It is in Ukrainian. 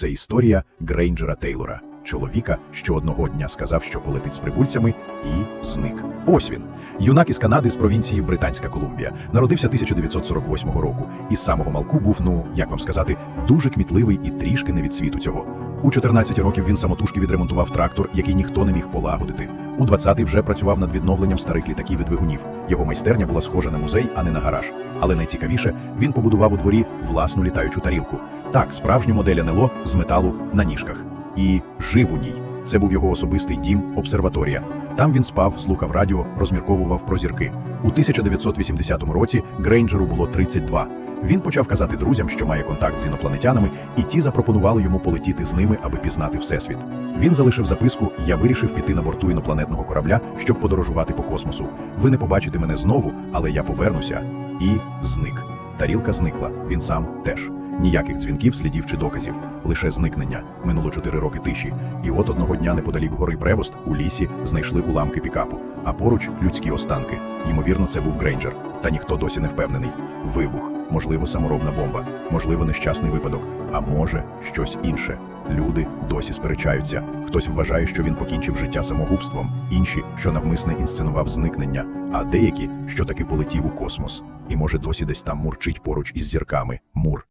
Це історія Грейнджера Тейлора, чоловіка, що одного дня сказав, що полетить з прибульцями, і зник. Ось він. Юнак із Канади з провінції Британська Колумбія. Народився 1948 року. І з самого малку був, ну як вам сказати, дуже кмітливий і трішки не від світу цього. У 14 років він самотужки відремонтував трактор, який ніхто не міг полагодити. У 20 вже працював над відновленням старих літаків і двигунів. Його майстерня була схожа на музей, а не на гараж. Але найцікавіше, він побудував у дворі власну літаючу тарілку. Так, справжню модель НЛО з металу на ніжках. І жив у ній. Це був його особистий дім, обсерваторія. Там він спав, слухав радіо, розмірковував про зірки. У 1980 році Грейнджеру було 32. Він почав казати друзям, що має контакт з інопланетянами, і ті запропонували йому полетіти з ними, аби пізнати всесвіт. Він залишив записку: Я вирішив піти на борту інопланетного корабля, щоб подорожувати по космосу. Ви не побачите мене знову, але я повернуся. І зник. Тарілка зникла. Він сам теж. Ніяких дзвінків, слідів чи доказів, лише зникнення. Минуло чотири роки тиші. І от одного дня неподалік гори Превост у лісі знайшли уламки пікапу, а поруч людські останки. Ймовірно, це був Грейнджер. Та ніхто досі не впевнений. Вибух, можливо, саморобна бомба, можливо, нещасний випадок, а може, щось інше. Люди досі сперечаються. Хтось вважає, що він покінчив життя самогубством, інші, що навмисне інсценував зникнення, а деякі, що таки полетів у космос. І може досі десь там мурчить поруч із зірками. Мур